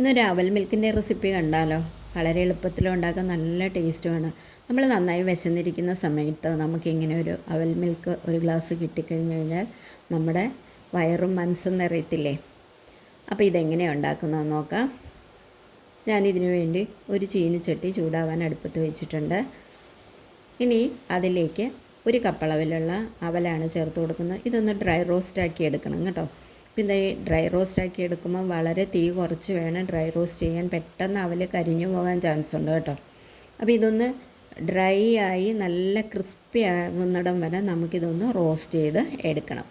ഇന്നൊരു അവൽ മിൽക്കിന്റെ റെസിപ്പി കണ്ടാലോ? വളരെ എളുപ്പത്തിൽ ഉണ്ടാക്കാൻ നല്ല ടേസ്റ്റുമാണ് നമ്മൾ നന്നായി വിശന്നിരിക്കുന്ന സമയത്ത് നമുക്കിങ്ങനെ ഒരു അവൽ മിൽക്ക് ഒരു ഗ്ലാസ് കിട്ടിക്കഴിഞ്ഞ് കഴിഞ്ഞാൽ നമ്മുടെ വയറും മനസ്സും നിറയത്തില്ലേ? അപ്പോൾ ഇതെങ്ങനെയാണ് ഉണ്ടാക്കുന്നതെന്ന് നോക്കാം. ഞാനിതിനു വേണ്ടി ഒരു ചീനിച്ചട്ടി ചൂടാവാൻ അടുപ്പത്ത് വെച്ചിട്ടുണ്ട്. ഇനി അതിലേക്ക് ഒരു കപ്പളവിലുള്ള അവലാണ് ചേർത്ത് കൊടുക്കുന്നത്. ഇതൊന്ന് ഡ്രൈ റോസ്റ്റ് ആക്കി എടുക്കണം കേട്ടോ. പിന്നെ ഈ ഡ്രൈ റോസ്റ്റ് ആക്കി എടുക്കുമ്പോൾ വളരെ തീ കുറച്ച് വേണം ഡ്രൈ റോസ്റ്റ് ചെയ്യാൻ. പെട്ടെന്ന് അവൽ കരിഞ്ഞു പോകാൻ ചാൻസ് ഉണ്ട് കേട്ടോ. അപ്പോൾ ഇതൊന്ന് ഡ്രൈ ആയി നല്ല ക്രിസ്പി ആകുന്നിടം വരെ നമുക്കിതൊന്ന് റോസ്റ്റ് ചെയ്ത് എടുക്കണം.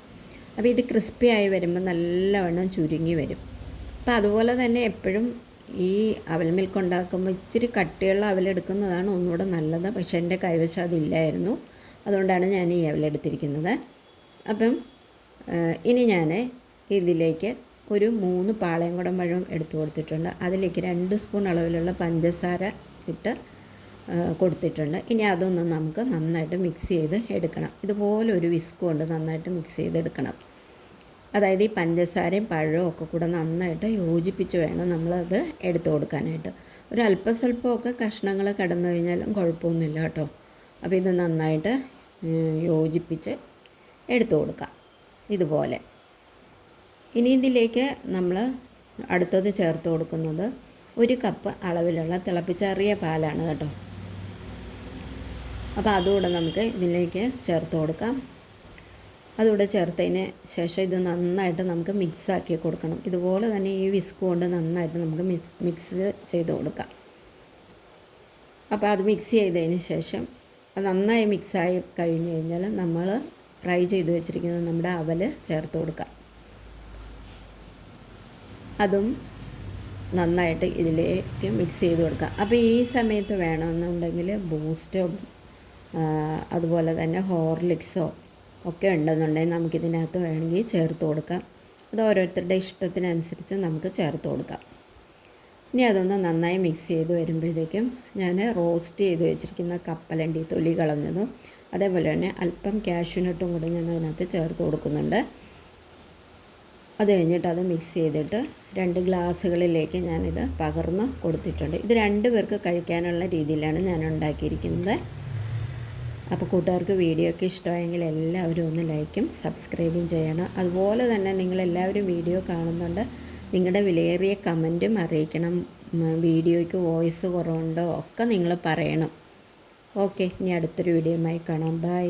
അപ്പോൾ ഇത് ക്രിസ്പി ആയി വരുമ്പോൾ നല്ലവണ്ണം ചുരുങ്ങി വരും. അപ്പോൾ അതുപോലെ തന്നെ എപ്പോഴും ഈ അവൽ മിൽക്ക് ഉണ്ടാക്കുമ്പോൾ ഇച്ചിരി കട്ടിയുള്ള അവലെടുക്കുന്നതാണ് ഒന്നുകൂടെ നല്ലത്. പക്ഷേ എന്റെ കൈവശം അതില്ലായിരുന്നു. അതുകൊണ്ടാണ് ഞാൻ ഈ അവലെടുത്തിരിക്കുന്നത് അപ്പം ഇനി ഞാൻ ഇതിലേക്ക് ഒരു മൂന്ന് പാളയം കുടം പഴവും എടുത്തു കൊടുത്തിട്ടുണ്ട്. അതിലേക്ക് രണ്ട് സ്പൂൺ അളവിലുള്ള പഞ്ചസാര ഇട്ട് കൊടുത്തിട്ടുണ്ട്. ഇനി അതൊന്ന് നമുക്ക് നന്നായിട്ട് മിക്സ് ചെയ്ത് എടുക്കണം. ഇതുപോലെ ഒരു വിസ്ക് കൊണ്ട് നന്നായിട്ട് മിക്സ് ചെയ്തെടുക്കണം അതായത് ഈ പഞ്ചസാരയും പഴവും ഒക്കെ കൂടെ നന്നായിട്ട് യോജിപ്പിച്ച് വേണം നമ്മളത് എടുത്തു കൊടുക്കാനായിട്ട്. ഒരു അല്പസ്വല്പമൊക്കെ കഷ്ണങ്ങൾ കടന്നു കഴിഞ്ഞാലും കുഴപ്പമൊന്നുമില്ല കേട്ടോ. അപ്പോൾ ഇത് നന്നായിട്ട് യോജിപ്പിച്ച് എടുത്തു കൊടുക്കാം. ഇതുപോലെ. ഇനി ഇതിലേക്ക് നമ്മൾ അടുത്തത് ചേർത്ത് കൊടുക്കുന്നത് ഒരു കപ്പ് അളവിലുള്ള തിളപ്പിച്ചാറിയ പാലാണ് കേട്ടോ. അപ്പോൾ അതുകൂടെ നമുക്ക് ഇതിലേക്ക് ചേർത്ത് കൊടുക്കാം. അതുകൂടെ ചേർത്തതിന് ശേഷം ഇത് നന്നായിട്ട് നമുക്ക് മിക്സ് ആക്കി കൊടുക്കണം. ഇതുപോലെ തന്നെ ഈ വിസ്ക് കൊണ്ട് നന്നായിട്ട് നമുക്ക് മിക്സ് മിക്സ് ചെയ്ത് കൊടുക്കാം. അപ്പോൾ അത് മിക്സ് ചെയ്തതിന് ശേഷം അത് നന്നായി മിക്സായി കഴിഞ്ഞ് കഴിഞ്ഞാൽ നമ്മൾ ഫ്രൈ ചെയ്ത് വെച്ചിരിക്കുന്ന നമ്മുടെ അവൽ ചേർത്ത് കൊടുക്കാം. അതും നന്നായിട്ട് ഇതിലേക്ക് മിക്സ് ചെയ്ത് കൊടുക്കുക അപ്പോൾ ഈ സമയത്ത് വേണമെന്നുണ്ടെങ്കിൽ ബൂസ്റ്റോ അതുപോലെ തന്നെ ഹോർലിക്സോ ഒക്കെ ഉണ്ടെന്നുണ്ടെങ്കിൽ നമുക്കിതിനകത്ത് വേണമെങ്കിൽ ചേർത്ത് കൊടുക്കാം. അത് ഓരോരുത്തരുടെ ഇഷ്ടത്തിനനുസരിച്ച് നമുക്ക് ചേർത്ത് കൊടുക്കാം. ഇനി അതൊന്ന് നന്നായി മിക്സ് ചെയ്ത് വരുമ്പോഴത്തേക്കും ഞാൻ റോസ്റ്റ് ചെയ്ത് വെച്ചിരിക്കുന്ന കപ്പലണ്ടി തൊലി കളഞ്ഞതും അതേപോലെ തന്നെ അല്പം ക്യാഷ്യൂനട്ടും കൂടി ഞാൻ അതിനകത്ത് ചേർത്ത് കൊടുക്കുന്നുണ്ട്. അത് കഴിഞ്ഞിട്ട് അത് മിക്സ് ചെയ്തിട്ട് രണ്ട് ഗ്ലാസ്സുകളിലേക്ക് ഞാനിത് പകർന്ന് കൊടുത്തിട്ടുണ്ട്. ഇത് രണ്ട് പേർക്ക് കഴിക്കാനുള്ള രീതിയിലാണ് ഞാൻ ഉണ്ടാക്കിയിരിക്കുന്നത്. അപ്പോൾ കൂട്ടുകാർക്ക് വീഡിയോ ഒക്കെ ഇഷ്ടമായെങ്കിൽ എല്ലാവരും ഒന്ന് ലൈക്കും സബ്സ്ക്രൈബും ചെയ്യണം. അതുപോലെ തന്നെ നിങ്ങളെല്ലാവരും വീഡിയോ കാണുന്നുണ്ട്. നിങ്ങളുടെ വിലയേറിയ കമന്റും അറിയിക്കണം. വീഡിയോയ്ക്ക് വോയിസ് കുറവുണ്ടോ ഒക്കെ നിങ്ങൾ പറയണം. ഓക്കെ ഇനി അടുത്തൊരു വീഡിയോയുമായി കാണാം. ബൈ